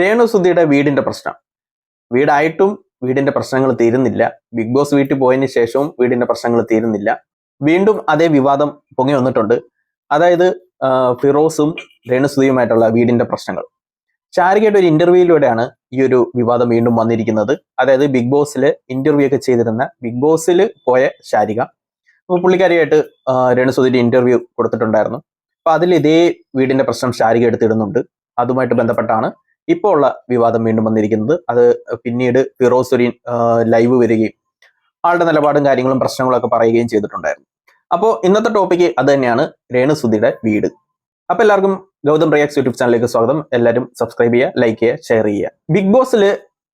രേണുസുധിയുടെ വീടിന്റെ പ്രശ്നം. വീടായിട്ടും വീടിന്റെ പ്രശ്നങ്ങൾ തീരുന്നില്ല. ബിഗ് ബോസ് വീട്ടിൽ പോയതിനു ശേഷവും വീടിന്റെ പ്രശ്നങ്ങൾ തീരുന്നില്ല. വീണ്ടും അതേ വിവാദം പൊങ്ങി വന്നിട്ടുണ്ട്. അതായത് ഫിറോസും രേണുസുധിയുമായിട്ടുള്ള വീടിന്റെ പ്രശ്നങ്ങൾ. ചാരികയുടെ ഒരു ഇന്റർവ്യൂയിലൂടെയാണ് ഈ ഒരു വിവാദം വീണ്ടും വന്നിരിക്കുന്നത്. അതായത് ബിഗ് ബോസിൽ ഇന്റർവ്യൂ ഒക്കെ ചെയ്തിരുന്ന ബിഗ് ബോസിൽ പോയ ശാരിക അപ്പൊ പുള്ളിക്കാരിയായിട്ട് രേണുസുധിയുടെ ഇന്റർവ്യൂ കൊടുത്തിട്ടുണ്ടായിരുന്നു. അപ്പൊ അതിൽ ഇതേ വീടിന്റെ പ്രശ്നം ശാരിക എടുത്തിടുന്നുണ്ട്. അതുമായിട്ട് ബന്ധപ്പെട്ടാണ് ഇപ്പോൾ ഉള്ള വിവാദം വീണ്ടും വന്നിരിക്കുന്നത്. അത് പിന്നീട് ഫിറോസ് ലൈവ് വരികയും ആളുടെ നിലപാടും കാര്യങ്ങളും പ്രശ്നങ്ങളും ഒക്കെ പറയുകയും ചെയ്തിട്ടുണ്ടായിരുന്നു. അപ്പോൾ ഇന്നത്തെ ടോപ്പിക്ക് അത് തന്നെയാണ് രേണുസുധിയുടെ വീട്. അപ്പൊ എല്ലാവർക്കും ഗൗതം റിയാക്സ് യൂട്യൂബ് ചാനലിലേക്ക് സ്വാഗതം. എല്ലാവരും സബ്സ്ക്രൈബ് ചെയ്യുക ലൈക്ക് ചെയ്യുക ഷെയർ ചെയ്യുക. ബിഗ് ബോസിൽ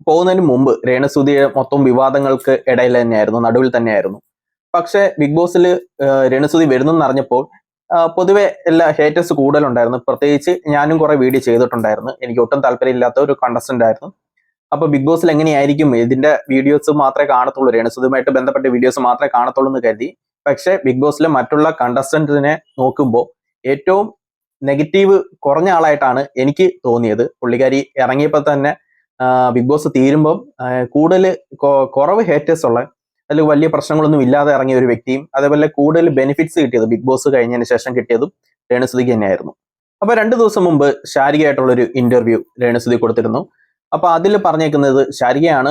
പോകുന്നതിന് മുമ്പ് രേണുസുധിയെ മൊത്തം വിവാദങ്ങൾക്ക് ഇടയിൽ തന്നെയായിരുന്നു നടുവിൽ തന്നെയായിരുന്നു. പക്ഷേ ബിഗ് ബോസിൽ രേണുസുധി വരുന്നെന്ന് അറിഞ്ഞപ്പോൾ പൊതുവെ എല്ലാ ഹേറ്റേഴ്സ് കൂടുതലുണ്ടായിരുന്നു. പ്രത്യേകിച്ച് ഞാനും കുറെ വീഡിയോ ചെയ്തിട്ടുണ്ടായിരുന്നു. എനിക്ക് ഒട്ടും താല്പര്യമില്ലാത്ത ഒരു കണ്ടസ്റ്റന്റ് ആയിരുന്നു. അപ്പൊ ബിഗ് ബോസിൽ എങ്ങനെയായിരിക്കും ഇതിന്റെ വീഡിയോസ് മാത്രമേ കാണത്തുള്ളൂ സുതുമായിട്ട് ബന്ധപ്പെട്ട വീഡിയോസ് മാത്രമേ കാണത്തുള്ളൂ എന്ന് കരുതി. പക്ഷെ ബിഗ് ബോസിലെ മറ്റുള്ള കണ്ടസ്റ്റന്റിനെ നോക്കുമ്പോൾ ഏറ്റവും നെഗറ്റീവ് കുറഞ്ഞ ആളായിട്ടാണ് എനിക്ക് തോന്നിയത്. പുള്ളിക്കാരി ഇറങ്ങിയപ്പോൾ തന്നെ ബിഗ് ബോസ് തീരുമ്പം കൂടുതൽ കുറവ് ഹേറ്റേഴ്സ് ഉള്ള അതിൽ വലിയ പ്രശ്നങ്ങളൊന്നും ഇല്ലാതെ ഇറങ്ങിയ ഒരു വ്യക്തിയും അതേപോലെ കൂടുതൽ ബെനിഫിറ്റ്സ് കിട്ടിയത് ബിഗ് ബോസ് കഴിഞ്ഞതിന് ശേഷം കിട്ടിയതും രേണുസുതിക്ക് തന്നെയായിരുന്നു. അപ്പൊ രണ്ടു ദിവസം മുമ്പ് ശാരികയായിട്ടുള്ള ഒരു ഇന്റർവ്യൂ രേണുസുതി കൊടുത്തിരുന്നു. അപ്പൊ അതിൽ പറഞ്ഞേക്കുന്നത് ശാരികയാണ്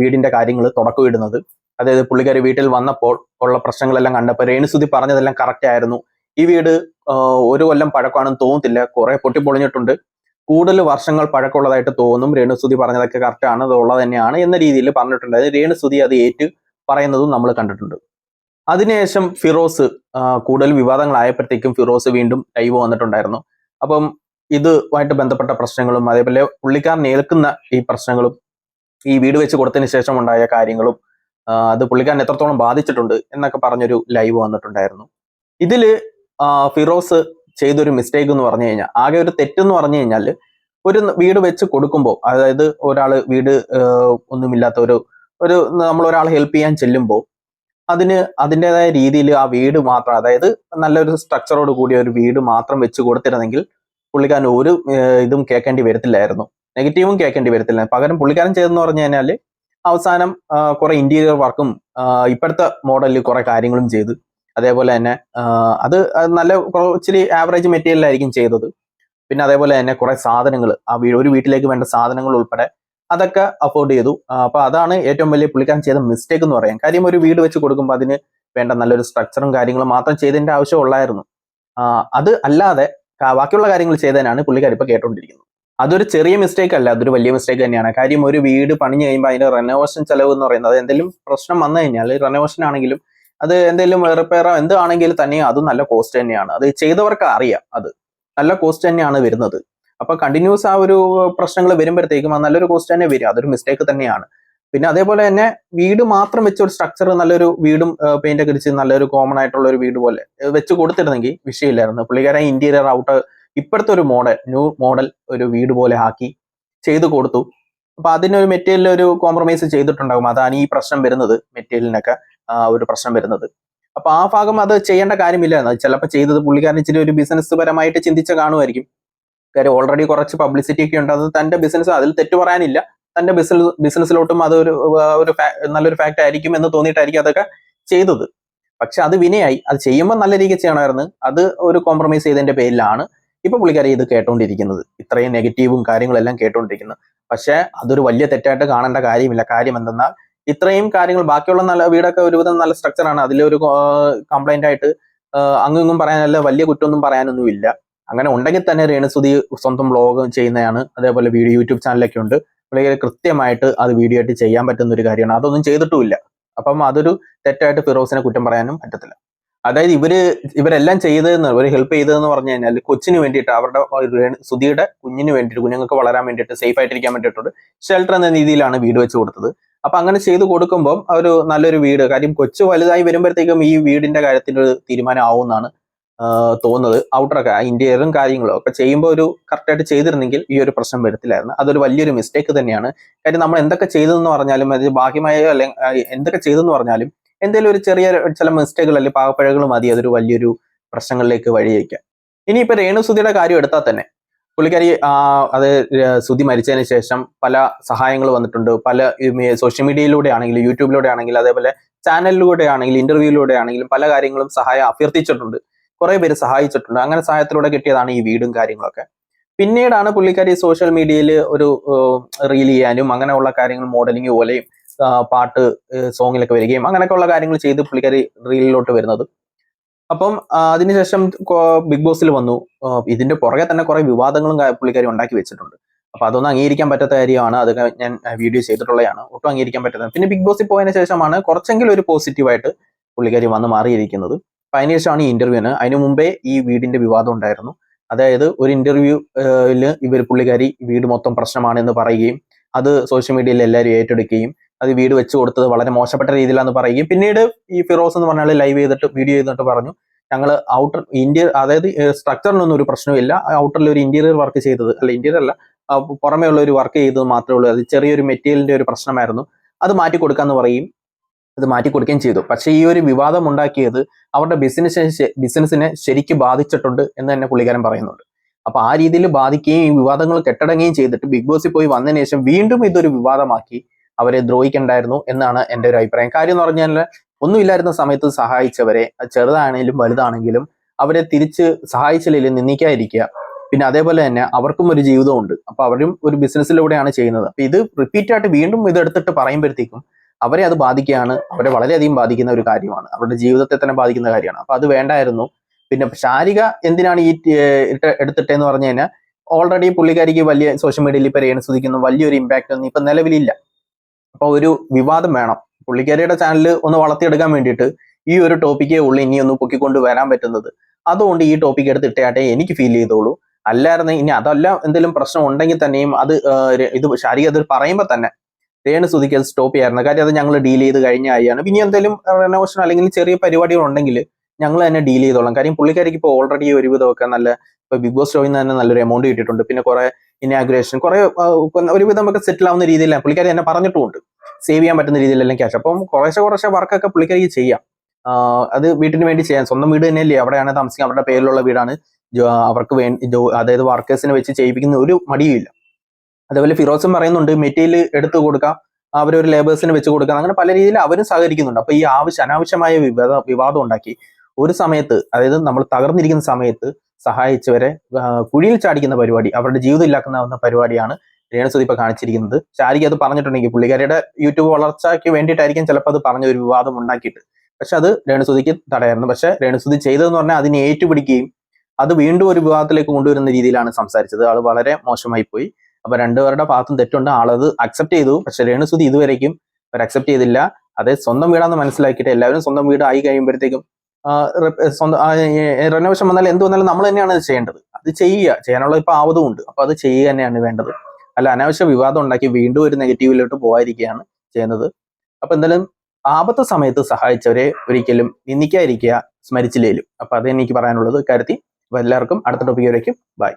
വീടിന്റെ കാര്യങ്ങൾ തുടക്കം ഇടുന്നത് അതായത് പുള്ളിക്കാരി വീട്ടിൽ വന്നപ്പോൾ ഉള്ള പ്രശ്നങ്ങളെല്ലാം കണ്ടപ്പോൾ രേണുസുതി പറഞ്ഞതെല്ലാം കറക്റ്റ് ആയിരുന്നു. ഈ വീട് ഒരു കൊല്ലം പഴക്കമാണെന്ന് തോന്നത്തില്ല കുറെ പൊട്ടിപ്പൊളിഞ്ഞിട്ടുണ്ട്. കൂടുതൽ വർഷങ്ങൾ പഴക്കമുള്ളതായിട്ട് തോന്നും. രേണുസുതി പറഞ്ഞതൊക്കെ കറക്റ്റ് ആണ് അത് ഉള്ളത് തന്നെയാണ് എന്ന രീതിയിൽ പറഞ്ഞിട്ടുണ്ട്. രേണുസുതി അത് ഏറ്റു പറയുന്നതും നമ്മൾ കണ്ടിട്ടുണ്ട്. അതിനുശേഷം ഫിറോസ് കൂടുതൽ വിവാദങ്ങളായപ്പോഴത്തേക്കും ഫിറോസ് വീണ്ടും ലൈവ് വന്നിട്ടുണ്ടായിരുന്നു. അപ്പം ഇതുമായിട്ട് ബന്ധപ്പെട്ട പ്രശ്നങ്ങളും അതേപോലെ പുള്ളിക്കാർ നേൽക്കുന്ന ഈ പ്രശ്നങ്ങളും ഈ വീട് വെച്ച് കൊടുത്തതിന് ശേഷം ഉണ്ടായ കാര്യങ്ങളും അത് പുള്ളിക്കാരൻ എത്രത്തോളം ബാധിച്ചിട്ടുണ്ട് എന്നൊക്കെ പറഞ്ഞൊരു ലൈവ് വന്നിട്ടുണ്ടായിരുന്നു. ഇതിൽ ഫിറോസ് ചെയ്തൊരു മിസ്റ്റേക്ക് എന്ന് പറഞ്ഞു കഴിഞ്ഞാൽ ആകെ ഒരു തെറ്റെന്ന് പറഞ്ഞു കഴിഞ്ഞാൽ ഒരു വീട് വെച്ച് കൊടുക്കുമ്പോൾ അതായത് ഒരാൾ വീട് ഒന്നുമില്ലാത്ത ഒരു ഒരു നമ്മൾ ഒരാളെ ഹെൽപ്പ് ചെയ്യാൻ ചെല്ലുമ്പോൾ അതിന് അതിന്റെതായ രീതിയിൽ ആ വീട് മാത്രം അതായത് നല്ലൊരു സ്ട്രക്ചറോട് കൂടിയ ഒരു വീട് മാത്രം വെച്ച് കൊടുത്തിരുന്നെങ്കിൽ പുള്ളിക്കാരൻ ഒരു ഇതും കേൾക്കേണ്ടി വരത്തില്ലായിരുന്നു. നെഗറ്റീവും കേൾക്കേണ്ടി വരത്തില്ല പകരം പുള്ളിക്കാരൻ ചെയ്തെന്ന് പറഞ്ഞു കഴിഞ്ഞാൽ അവസാനം കുറെ ഇന്റീരിയർ വർക്കും ഇപ്പോഴത്തെ മോഡലിൽ കുറെ കാര്യങ്ങളും ചെയ്ത്. അതേപോലെ തന്നെ അത് നല്ല ഇച്ചിരി ആവറേജ് മെറ്റീരിയലായിരിക്കും ചെയ്തത്. പിന്നെ അതേപോലെ തന്നെ കുറെ സാധനങ്ങൾ ആ ഒരു വീട്ടിലേക്ക് വേണ്ട സാധനങ്ങൾ ഉൾപ്പെടെ അതൊക്കെ അഫോർഡ് ചെയ്തു. അപ്പൊ അതാണ് ഏറ്റവും വലിയ പുള്ളിക്കാരൻ ചെയ്ത മിസ്റ്റേക്ക് എന്ന് പറയാം. കാര്യം ഒരു വീട് വെച്ച് കൊടുക്കുമ്പോൾ അതിന് വേണ്ട നല്ലൊരു സ്ട്രക്ചറും കാര്യങ്ങളും മാത്രം ചെയ്തതിന്റെ ആവശ്യം ഉള്ളായിരുന്നു. അത് അല്ലാതെ ബാക്കിയുള്ള കാര്യങ്ങൾ ചെയ്തതിനാണ് പുള്ളിക്കാർ ഇപ്പൊ കേട്ടോണ്ടിരിക്കുന്നത്. അതൊരു ചെറിയ മിസ്റ്റേക്ക് അല്ല അതൊരു വലിയ മിസ്റ്റേക്ക് തന്നെയാണ്. കാര്യം ഒരു വീട് പണിഞ്ഞു കഴിയുമ്പോൾ അതിന് റെനോവേഷൻ ചെലവ് എന്ന് പറയുന്നത് അത് എന്തെങ്കിലും പ്രശ്നം വന്നു കഴിഞ്ഞാൽ റെനോവേഷൻ ആണെങ്കിലും അത് എന്തെങ്കിലും റിപ്പയറോ എന്താണെങ്കിലും തന്നെ അതും നല്ല കോസ്റ്റ് തന്നെയാണ്. അത് ചെയ്തവർക്ക് അറിയാം അത്. നല്ല കോസ്റ്റ് തന്നെയാണ് വരുന്നത്. അപ്പൊ കണ്ടിന്യൂസ് ആ ഒരു പ്രശ്നങ്ങൾ വരുമ്പോഴത്തേക്കും അത് നല്ലൊരു കോസ്റ്റ് തന്നെ വരും. അതൊരു മിസ്റ്റേക്ക് തന്നെയാണ്. പിന്നെ അതേപോലെ തന്നെ വീട് മാത്രം വെച്ച ഒരു സ്ട്രക്ചർ നല്ലൊരു വീടും പെയിന്റ് ഒക്കെ അടിച്ച് നല്ലൊരു കോമൺ ആയിട്ടുള്ള ഒരു വീട് പോലെ വെച്ച് കൊടുത്തിരുന്നെങ്കിൽ വിഷയമില്ലായിരുന്നു. പുള്ളിക്കാരൻ ഇന്റീരിയർ ഔട്ട് ഇപ്പോഴത്തെ ഒരു മോഡൽ ന്യൂ മോഡൽ ഒരു വീട് പോലെ ആക്കി ചെയ്തു കൊടുത്തു. അപ്പൊ അതിനൊരു മെറ്റീരിയലിൽ ഒരു കോംപ്രമൈസ് ചെയ്തിട്ടുണ്ടാകും. അതാണ് ഈ പ്രശ്നം വരുന്നത് മെറ്റീരിയലിനൊക്കെ ഒരു പ്രശ്നം വരുന്നത്. അപ്പൊ ആ ഭാഗം അത് ചെയ്യേണ്ട കാര്യമില്ലായിരുന്നു ചിലപ്പോൾ ചെയ്തത് പുള്ളിക്കാരൻ ഇച്ചിരി ഒരു ബിസിനസ് പരമായിട്ട് ചിന്തിച്ച കാണുമായിരിക്കും. കാര്യം ഓൾറെഡി കുറച്ച് പബ്ലിസിറ്റി ഒക്കെ ഉണ്ട്. അത് തന്റെ ബിസിനസ് അതിൽ തെറ്റു പറയാനില്ല. തന്റെ ബിസിനസ് ബിസിനസ്സിലോട്ടും അതൊരു ഒരു നല്ലൊരു ഫാക്റ്റ് ആയിരിക്കും എന്ന് തോന്നിയിട്ടായിരിക്കും അതൊക്കെ ചെയ്തത്. പക്ഷെ അത് വിനയായി. അത് ചെയ്യുമ്പോൾ നല്ല രീതിക്ക് ചെയ്യണമായിരുന്നു. അത് ഒരു കോംപ്രമൈസ് ചെയ്തതിന്റെ പേരിലാണ് ഇപ്പൊ പുള്ളിക്കാരി ഇത് കേട്ടോണ്ടിരിക്കുന്നത്. ഇത്രയും നെഗറ്റീവും കാര്യങ്ങളെല്ലാം കേട്ടോണ്ടിരിക്കുന്നത് പക്ഷെ അതൊരു വലിയ തെറ്റായിട്ട് കാണേണ്ട കാര്യമില്ല. കാര്യം എന്തെന്നാൽ ഇത്രയും കാര്യങ്ങൾ ബാക്കിയുള്ള നല്ല വീടൊക്കെ ഒരുവിധം നല്ല സ്ട്രക്ചറാണ് അതിലൊരു കംപ്ലൈന്റ് ആയിട്ട് അങ്ങും പറയാനല്ല വലിയ കുറ്റമൊന്നും പറയാനൊന്നും ഇല്ല അങ്ങനെ ഉണ്ടെങ്കിൽ തന്നെ രേണുസുതി സ്വന്തം വ്ളോഗ് ചെയ്യുന്നതാണ്. അതേപോലെ വീഡിയോ യൂട്യൂബ് ചാനലൊക്കെ ഉണ്ട്. പുള്ളിക്കാരി കൃത്യമായിട്ട് അത് വീഡിയോ ആയിട്ട് ചെയ്യാൻ പറ്റുന്ന ഒരു കാര്യമാണ്. അതൊന്നും ചെയ്തിട്ടുമില്ല. അപ്പം അതൊരു തെറ്റായിട്ട് ഫിറോസിനെ കുറ്റം പറയാനും പറ്റത്തില്ല. അതായത് ഇവർ ഇവരെല്ലാം ചെയ്തതെന്ന് ഒരു ഹെൽപ്പ് ചെയ്തതെന്ന് പറഞ്ഞു കഴിഞ്ഞാൽ കൊച്ചിന് വേണ്ടിയിട്ട് അവരുടെ സുധിയുടെ കുഞ്ഞിന് വേണ്ടിയിട്ട് കുഞ്ഞുങ്ങൾക്ക് വളരാൻ വേണ്ടിയിട്ട് സേഫ് ആയിട്ടിരിക്കാൻ വേണ്ടിയിട്ടുണ്ട് ഷെൽട്ടർ എന്ന രീതിയിലാണ് വീട് വെച്ച് കൊടുത്തത്. അപ്പൊ അങ്ങനെ ചെയ്ത് കൊടുക്കുമ്പോൾ ഒരു നല്ലൊരു വീട്. കാര്യം കൊച്ചു വലുതായി വരുമ്പോഴത്തേക്കും ഈ വീടിന്റെ കാര്യത്തിൽ ഒരു തീരുമാനം ആവുമെന്നാണ് തോന്നുന്നത് ഔട്ടറൊക്കെ ഇന്റീരിയറും കാര്യങ്ങളും ഒക്കെ ചെയ്യുമ്പോൾ ഒരു കറക്റ്റായിട്ട് ചെയ്തിരുന്നെങ്കിൽ ഈ ഒരു പ്രശ്നം വരത്തില്ലായിരുന്നു. അതൊരു വലിയൊരു മിസ്റ്റേക്ക് തന്നെയാണ്. കാര്യം നമ്മൾ എന്തൊക്കെ ചെയ്തെന്ന് പറഞ്ഞാലും അത് ബാഹ്യമായോ അല്ലെങ്കിൽ എന്തൊക്കെ ചെയ്തെന്ന് പറഞ്ഞാലും എന്തെങ്കിലും ഒരു ചെറിയ ചില മിസ്റ്റേക്കുകൾ അല്ലെങ്കിൽ പാകപ്പഴകൾ മതി. അതൊരു വലിയൊരു പ്രശ്നങ്ങളിലേക്ക് വഴിവെക്കാൻ ഇനിയിപ്പോൾ രേണുസുതിയുടെ കാര്യം എടുത്താൽ തന്നെ പുള്ളിക്കാരി അത് സുതി മരിച്ചതിന് ശേഷം പല സഹായങ്ങൾ വന്നിട്ടുണ്ട്. പല സോഷ്യൽ മീഡിയയിലൂടെ ആണെങ്കിലും യൂട്യൂബിലൂടെ ആണെങ്കിലും അതേപോലെ ചാനലിലൂടെ ആണെങ്കിലും ഇന്റർവ്യൂയിലൂടെ ആണെങ്കിലും പല കാര്യങ്ങളും സഹായം അഭ്യർത്ഥിച്ചിട്ടുണ്ട്. കുറെ പേര് സഹായിച്ചിട്ടുണ്ട്. അങ്ങനെ സഹായത്തിലൂടെ കിട്ടിയതാണ് ഈ വീടും കാര്യങ്ങളൊക്കെ. പിന്നീടാണ് പുള്ളിക്കാരി സോഷ്യൽ മീഡിയയിൽ ഒരു റീൽ ചെയ്യാനും അങ്ങനെയുള്ള കാര്യങ്ങൾ മോഡലിംഗ് പോലെയും പാട്ട് സോങ്ങിലൊക്കെ വരികയും അങ്ങനെയൊക്കെയുള്ള കാര്യങ്ങൾ ചെയ്ത് പുള്ളിക്കാരി റീലിലോട്ട് വരുന്നത്. അപ്പം അതിനുശേഷം ബിഗ് ബോസിൽ വന്നു. ഇതിന്റെ പുറകെ തന്നെ കുറെ വിവാദങ്ങളും പുള്ളിക്കാരി ഉണ്ടാക്കി വെച്ചിട്ടുണ്ട്. അപ്പൊ അതൊന്നും അംഗീകരിക്കാൻ പറ്റാത്ത കാര്യമാണ്. അത് ഞാൻ വീഡിയോ ചെയ്തിട്ടുള്ളതാണ്. ഒട്ടും അംഗീകരിക്കാൻ പറ്റാത്തത് പിന്നെ ബിഗ് ബോസിൽ പോയതിനു ശേഷമാണ് കുറച്ചെങ്കിലും ഒരു പോസിറ്റീവായിട്ട് പുള്ളിക്കാരി വന്ന് മാറിയിരിക്കുന്നത്. അപ്പൊ ഈ ഈ ആണ് അതിനു മുമ്പേ ഈ വീടിന്റെ വിവാദം ഉണ്ടായിരുന്നു. അതായത് ഒരു ഇന്റർവ്യൂയിൽ ഇവർ പുള്ളിക്കാരി വീട് മൊത്തം പ്രശ്നമാണെന്ന് പറയുകയും അത് സോഷ്യൽ മീഡിയയിൽ എല്ലാവരും ഏറ്റെടുക്കുകയും അത് വീട് വെച്ച് കൊടുത്തത് വളരെ മോശപ്പെട്ട രീതിയിലാന്ന് പറയുകയും പിന്നീട് ഈ ഫിറോസ് എന്ന് പറഞ്ഞാൽ ലൈവ് ചെയ്തിട്ട് വീഡിയോ ചെയ്തിട്ട് പറഞ്ഞു ഞങ്ങൾ ഔട്ടർ ഇന്റീരിയർ അതായത് സ്ട്രക്ചറിനൊന്നും ഒരു പ്രശ്നമില്ല ഔട്ടറിൽ ഒരു ഇന്റീരിയർ വർക്ക് ചെയ്തത് അല്ല ഇന്റീരിയർ അല്ല പുറമേ ഉള്ള ഒരു വർക്ക് ചെയ്തത് മാത്രമേ ഉള്ളൂ. അത് ചെറിയൊരു മെറ്റീരിയലിന്റെ ഒരു പ്രശ്നമായിരുന്നു. അത് മാറ്റി കൊടുക്കാന്ന് പറയും അത് മാറ്റി കൊടുക്കുകയും ചെയ്തു. പക്ഷേ ഈ ഒരു വിവാദം ഉണ്ടാക്കിയത് അവരുടെ ബിസിനസ് ബിസിനസ്സിനെ ശരിക്ക് ബാധിച്ചിട്ടുണ്ട് എന്ന് തന്നെ പുള്ളിക്കാരൻ പറയുന്നുണ്ട്. അപ്പൊ ആ രീതിയിൽ ബാധിക്കുകയും ഈ വിവാദങ്ങൾ കെട്ടടങ്ങുകയും ചെയ്തിട്ട് ബിഗ് ബോസിൽ പോയി വന്നതിന് ശേഷം വീണ്ടും ഇതൊരു വിവാദമാക്കി അവരെ ദ്രോഹിക്കണ്ടായിരുന്നു എന്നാണ് എന്റെ ഒരു അഭിപ്രായം. കാര്യം എന്ന് പറഞ്ഞാൽ ഒന്നുമില്ലായിരുന്ന സമയത്ത് സഹായിച്ചവരെ ചെറുതാണെങ്കിലും വലുതാണെങ്കിലും അവരെ തിരിച്ച് സഹായിച്ചില്ലെങ്കിൽ നിന്ദിക്കാതിരിക്കുക. പിന്നെ അതേപോലെ തന്നെ അവർക്കും ഒരു ജീവിതമുണ്ട്. അപ്പൊ അവരും ഒരു ബിസിനസ്സിലൂടെയാണ് ചെയ്യുന്നത്. അപ്പൊ ഇത് റിപ്പീറ്റ് ആയിട്ട് വീണ്ടും ഇത് എടുത്തിട്ട് പറയുമ്പോഴത്തേക്കും അവരെ അത് ബാധിക്കുകയാണ്. അവരെ വളരെയധികം ബാധിക്കുന്ന ഒരു കാര്യമാണ്. അവരുടെ ജീവിതത്തെ തന്നെ ബാധിക്കുന്ന കാര്യമാണ്. അപ്പൊ അത് വേണ്ടായിരുന്നു. പിന്നെ ശാരിക എന്തിനാണ് ഈ എടുത്തിട്ടെന്ന് പറഞ്ഞു കഴിഞ്ഞാൽ ഓൾറെഡി പുള്ളിക്കാരിക്ക് വലിയ സോഷ്യൽ മീഡിയയിൽ ഇപ്പൊ രേണുസുതിക്കുന്ന വലിയൊരു ഇമ്പാക്റ്റ് ഒന്നും ഇപ്പൊ നിലവിലില്ല. അപ്പൊ ഒരു വിവാദം വേണം. പുള്ളിക്കാരിയുടെ ചാനൽ ഒന്ന് വളർത്തിയെടുക്കാൻ വേണ്ടിയിട്ട് ഈ ഒരു ടോപ്പിക്കേ ഉള്ളൂ ഇനി ഒന്ന് പൊക്കിക്കൊണ്ട് വരാൻ പറ്റുന്നത്. അതുകൊണ്ട് ഈ ടോപ്പിക് എടുത്ത് എനിക്ക് ഫീൽ ചെയ്തോളൂ. അല്ലായിരുന്നു ഇനി അതല്ല എന്തെങ്കിലും പ്രശ്നം ഉണ്ടെങ്കിൽ തന്നെയും അത് ഇത് ശാരിക അത് പറയുമ്പോൾ തന്നെ രേണു സുതിക്ക് അത് സ്റ്റോപ്പ് ചെയ്യാറുണ്ട്. കാര്യം അത് ഞങ്ങൾ ഡീൽ ചെയ്ത് കഴിഞ്ഞ ആയാണ്. ഇനി എന്തെങ്കിലും റെനോവേഷൻ അല്ലെങ്കിൽ ചെറിയ പരിപാടികൾ ഉണ്ടെങ്കിൽ ഞങ്ങൾ തന്നെ ഡീൽ ചെയ്തോളാം. കാര്യം പുള്ളിക്കാരിക്ക് ഇപ്പോൾ ഓൾറെഡി ഒരു ഒരുവിധമൊക്കെ നല്ല ഇപ്പൊ ബിഗ് ബോസ് ഷോയിൽ നിന്ന് തന്നെ നല്ലൊരു എമൗണ്ട് കിട്ടിയിട്ടുണ്ട്. പിന്നെ കുറെ ഇനാഗ്രേഷൻ കുറെ ഒരുവിധം ഒക്കെ സെറ്റിൽ ആവുന്ന രീതിയിലാണ്. പുള്ളിക്കാരി തന്നെ പറഞ്ഞിട്ടുമുണ്ട്. സേവ് ചെയ്യാൻ പറ്റുന്ന രീതിയിലെല്ലാം ക്യാഷ് അപ്പം കുറേശ്ശെ കുറേശ്ശെ വർക്കൊക്കെ പുള്ളിക്കാരിക്ക് ചെയ്യാം. അത് വീട്ടിന് വേണ്ടി ചെയ്യാം. സ്വന്തം വീട് തന്നെയല്ലേ? അവിടെയാണ് താമസിക്കുക അവരുടെ പേരിലുള്ള വീടാണ്. അവർക്ക് വേണ്ടി അതായത് വർക്കേഴ്സിനെ വെച്ച് ചെയ്യിപ്പിക്കുന്ന ഒരു മടിയുമില്ല. അതേപോലെ ഫിറോസും പറയുന്നുണ്ട് മെറ്റീരിയൽ എടുത്തു കൊടുക്കാം അവർ ഒരു ലേബേഴ്സിന് വെച്ച് കൊടുക്കാം അങ്ങനെ പല രീതിയിൽ അവരും സഹകരിക്കുന്നുണ്ട്. അപ്പൊ ഈ ആവശ്യ അനാവശ്യമായ വിവാദ വിവാദം ഉണ്ടാക്കി ഒരു സമയത്ത് അതായത് നമ്മൾ തകർന്നിരിക്കുന്ന സമയത്ത് സഹായിച്ചവരെ കുഴിയിൽ ചാടിക്കുന്ന പരിപാടി അവരുടെ ജീവിതം ഇല്ലാക്കുന്ന പരിപാടിയാണ് രേണസുതി ഇപ്പൊ കാണിച്ചിരിക്കുന്നത്. ശാരിക അത് പറഞ്ഞിട്ടുണ്ടെങ്കിൽ പുള്ളിക്കാരിയുടെ യൂട്യൂബ് വളർച്ചയ്ക്ക് വേണ്ടിയിട്ടായിരിക്കും ചിലപ്പോൾ അത് പറഞ്ഞ ഒരു വിവാദം ഉണ്ടാക്കിയിട്ട്. പക്ഷെ അത് രേണുസുതിക്ക് തടയായിരുന്നു. പക്ഷെ രേണുസുതി ചെയ്തതെന്ന് പറഞ്ഞാൽ അതിനെ ഏറ്റുപിടിക്കുകയും അത് വീണ്ടും ഒരു വിവാദത്തിലേക്ക് കൊണ്ടുവരുന്ന രീതിയിലാണ് സംസാരിച്ചത്. അത് വളരെ മോശമായി പോയി. അപ്പൊ രണ്ടുപേരുടെ ഭാഗത്തും തെറ്റുണ്ട്. ആളത് അക്സെപ്റ്റ് ചെയ്തു. പക്ഷെ രേണുസുതി ഇതുവരേക്കും അവർ അക്സെപ്റ്റ് ചെയ്തില്ല. അത് സ്വന്തം വീടാന്ന് മനസ്സിലാക്കിയിട്ട് എല്ലാവരും സ്വന്തം വീട് ആയി കഴിയുമ്പോഴത്തേക്കും സ്വന്തം റെനോവേഷൻ വന്നാൽ എന്ത് വന്നാലും നമ്മൾ തന്നെയാണ് അത് ചെയ്യേണ്ടത്. അത് ചെയ്യുക. ചെയ്യാനുള്ള ഇപ്പൊ ആവതും ഉണ്ട് അപ്പൊ അത് ചെയ്യുക തന്നെയാണ് വേണ്ടത്. അല്ല അനാവശ്യ വിവാദം ഉണ്ടാക്കി വീണ്ടും ഒരു നെഗറ്റീവിലോട്ട് പോകാതിരിക്കുകയാണ് ചെയ്യുന്നത്. അപ്പൊ എന്തായാലും ആപത്ത സമയത്ത് സഹായിച്ചവരെ ഒരിക്കലും നിന്ദിക്കാതിരിക്കുക സ്മരിച്ചില്ലേലും. അപ്പൊ അത് എനിക്ക് പറയാനുള്ളത്. അപ്പൊ എല്ലാവർക്കും അടുത്ത ടോപ്പിക്ക് വരയ്ക്കും ബൈ